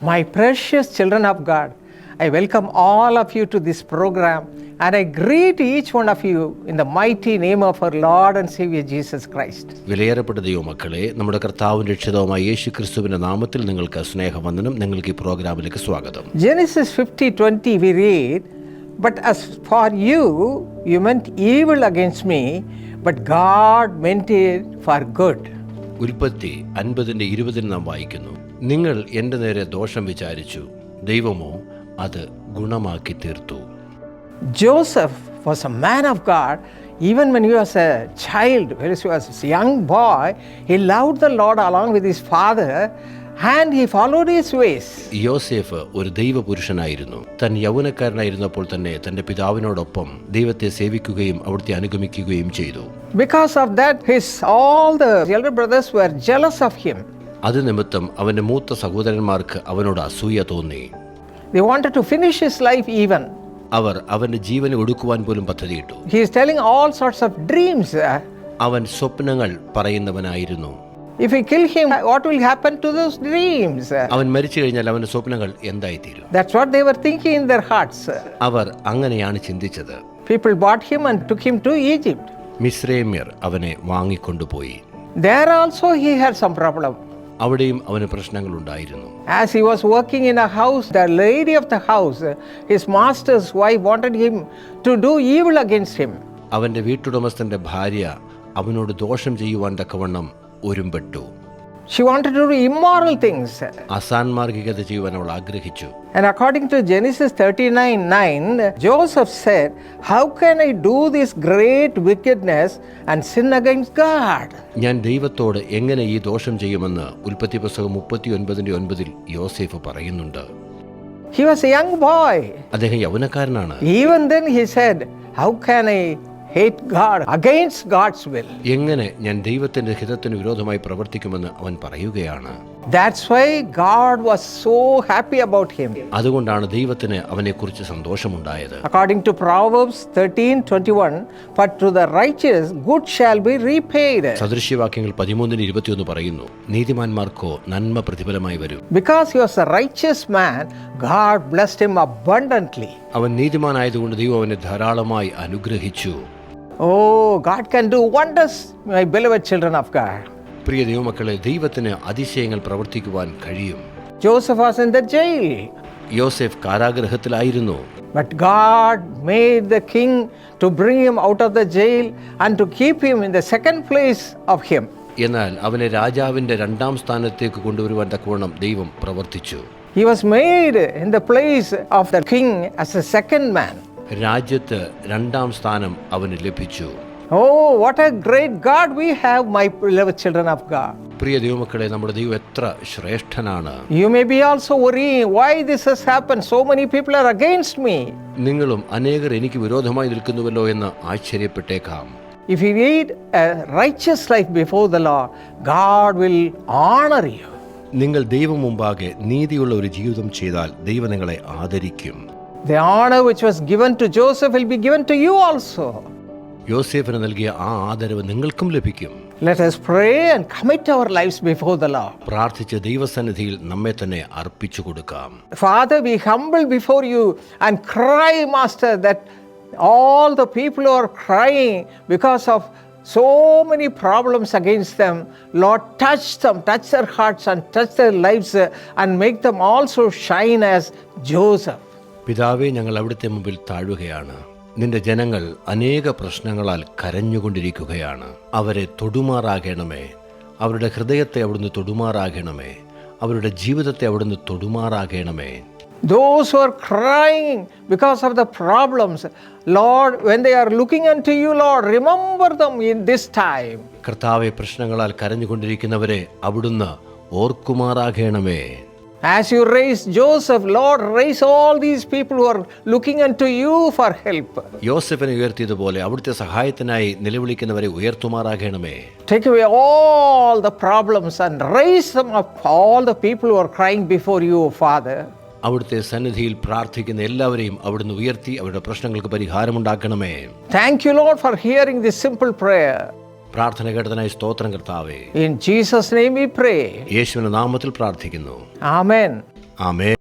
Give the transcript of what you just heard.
My precious children of God, I welcome all of you to this program and I greet each one of you in the mighty name of our Lord and Savior Jesus Christ. വിലയേറപ്പെട്ട ദൈവമക്കളെ നമ്മുടെ കർത്താവും രക്ഷിതാവുമായ യേശു ക്രിസ്തുവിന്റെ നാമത്തിൽ നിങ്ങൾക്ക് സ്നേഹവന്ദനം നിങ്ങൾക്ക് ഈ പ്രോഗ്രാമിലേക്ക് സ്വാഗതം Genesis 50 20, we read, But as for you, you meant evil against me, but God meant it for good. ഉൽപ്പത്തി അൻപതിൻ്റെ ഇരുപതിന് നാം വായിക്കുന്നു നിങ്ങൾ എന്റെ നേരെ ദോഷം വിചാരിച്ചു ദൈവമോ അത് ഗുണമാക്കി തീർത്തു Joseph was a man of God. Even when he was a child, when he was a young boy, he loved the Lord along with his father and he followed his ways. യോസേഫ് ഒരു ദൈവപുരുഷനായിരുന്നു തൻ യൗവനക്കാരനായിരുന്നപ്പോൾ തന്നെ തന്റെ പിതാവിനോടൊപ്പം ദൈവത്തെ സേവിക്കുകയും അവിടുത്തെ അനുഗമിക്കുകയും ചെയ്തു Because of that, his all the elder brothers were jealous of him. അത് നിമിത്തം അവന്റെ മൂത്ത സഹോദരന്മാർക്ക് അവനോട് അസൂയ തോന്നി They wanted to finish his life even. അവർ അവന്റെ ജീവൻ ഒടുക്കുവാൻ പോലും പദ്ധതിയിട്ടു He is telling all sorts of dreams. Uh, അവൻ സ്വപ്നങ്ങൾ പറയുന്നവനായിരുന്നു If we kill him, what will happen to those dreams? Uh, അവൻ മരിച്ചു കഴിഞ്ഞാൽ അവന്റെ സ്വപ്നങ്ങൾ എന്തായിത്തീരും That's what they were thinking in their hearts. അവർ അങ്ങനെയാണ് ചിന്തിച്ചത് People bought him and took him to Egypt. മിശ്രേമ്യർ അവനെ വാങ്ങിക്കൊണ്ടുപോയി There also he had some problem. അവിടെയും അവന് പ്രശ്നങ്ങൾ ഉണ്ടായിരുന്നു as he was working in a house the lady of the house his master's wife wanted him to do evil against him അവന്റെ വീട്ടുടമസ്ഥന്റെ ഭാര്യ അവനോട് ദോഷം ചെയ്യുവാൻ തക്കവണ്ണം ഒരുമ്പെട്ടു. She wanted to do immoral things. അസാൻമാർഗികത ചെയ്യുവാൻ അവൾ ആഗ്രഹിച്ചു And according to Genesis 39 9, Joseph said, How can I do this great wickedness and sin against God? ഞാൻ ദൈവത്തോട് എങ്ങനെ ഈ ദോഷം ചെയ്യുമെന്ന് ഉൽപ്പത്തി പുസ്തകം മുപ്പത്തി ഒൻപതിൻ്റെ ഒൻപതിൽ യോസേഫ് പറയുന്നുണ്ട് He was a young boy. അദ്ദേഹം യൗവനക്കാരനാണ് Even then, he said, How can I hate God against God's will? എങ്ങനെ ഞാൻ ദൈവത്തിന്റെ ഹിതത്തിന് വിരോധമായി പ്രവർത്തിക്കുമെന്ന് അവൻ പറയുകയാണ് That's why God was so happy about him. അതുകൊണ്ടാണ് ദൈവത്തിന് അവനെക്കുറിച്ച് സന്തോഷമുണ്ടായത് According to Proverbs 13 21, but to the righteous good shall be repaid. സദൃശ്യവാക്യങ്ങൾ പതിമൂന്നിന് ഇരുപത്തിയൊന്ന് പറയുന്നു നീതിമാന്മാർക്കോ നന്മ പ്രതിഫലമായി വരും Because he was a righteous man, God blessed him abundantly. അവൻ നീതിമാനായതുകൊണ്ട് ദൈവം അവനെ ധാരാളമായി അനുഗ്രഹിച്ചു Oh, God can do wonders, my beloved children of God. പ്രിയ ദൈവമക്കളെ ദൈവത്തിന് അതിശയങ്ങൾ പ്രവർത്തിക്കുവാൻ കഴിയും Joseph was in the jail, Yosef കാരാഗ്രഹത്തിലായിരുന്നു but God made the king to bring him out of the jail and to keep him in the second place of him. എന്നാൽ അവനെ രാജാവിൻ്റെ രണ്ടാം സ്ഥാനത്തേക്ക് കൊണ്ടുവരുവാൻ തക്കവണ്ണം ദൈവം പ്രവർത്തിച്ചു He was made in the place of the king as a second man. രാജ്യത്ത് രണ്ടാം സ്ഥാനം അവന് ലഭിച്ചു. ഓ what a great God we have my love children of God പ്രിയ ദൈവമക്കളെ നമ്മുടെ ദൈവം എത്ര ശ്രേഷ്ഠനാണ്. You may be also worry why this has happen so many people are against me നിങ്ങളും അനേകർ എനിക്ക് വിരോധമായി നിൽക്കുന്നുവല്ലോ എന്ന് ആശ്ചര്യപ്പെട്ടേക്കാം. If you lead a righteous life before the Lord God will honour you നിങ്ങൾ ദൈവം മുമ്പാകെ നീതിയുള്ള ഒരു ജീവിതം ചെയ്താൽ ദൈവം നിങ്ങളെ ആദരിക്കും. The honor which was given to Joseph will be given to you also. യോസേഫിന് നൽകിയ ആ ആദരവ് നിങ്ങൾക്കും ലഭിക്കും Let us pray and commit our lives before the Lord. പ്രാർത്ഥിച്ച് ദൈവസന്നിധിയിൽ നമ്മെ തന്നെ അർപ്പിച്ചു കൊടുക്കാം Father, we humble before you and cry, Master, that all the people who are crying because of so many problems against them, Lord, touch them, touch their hearts and touch their lives uh, and make them also shine as Joseph. പിതാവേ ഞങ്ങൾ അവിടുത്തെ മുമ്പിൽ താഴുകയാണ്. നിന്റെ ജനങ്ങൾ അനേക പ്രശ്നങ്ങളാൽ കരഞ്ഞുകൊണ്ടിരിക്കുകയാണ്. അവരെ തൊടുമാറാകണമേ. അവരുടെ ഹൃദയത്തെ അവിടുന്ന് തൊടുമാറാകണമേ. അവരുടെ ജീവിതത്തെ അവിടുന്ന് തൊടുമാറാകണമേ. Those who are crying because of the problems, Lord, when they are looking unto you, Lord, remember them in this time. കർത്താവെ പ്രശ്നങ്ങളാൽ കരഞ്ഞുകൊണ്ടിരിക്കുന്നവരെ അവിടുന്ന് ഓർക്കുമാറാകണമേ. As you raise Joseph, Lord, raise all these people who are looking unto you for help. യോസഫിനെ ഉയർത്തിയതുപോലെ അവിടുത്തെ സഹായത്തിനായി നിലവിളിക്കുന്നവരെ ഉയർത്തുമാറാകണമേ Take away all the problems and raise them up, all the people who are crying before you, Father. അവിടുത്തെ സന്നിധിയിൽ പ്രാർത്ഥിക്കുന്ന എല്ലാവരെയും അവിടുന്ന് ഉയർത്തി അവരുടെ പ്രശ്നങ്ങൾക്ക് പരിഹാരമുണ്ടാക്കണമേ Thank you, Lord, for hearing this simple prayer. പ്രാർത്ഥന കേട്ടതിനായി സ്തോത്രം കർത്താവേ. In Jesus name we pray യേശുവിന്റെ നാമത്തിൽ പ്രാർത്ഥിക്കുന്നു. ആമേൻ. ആമേ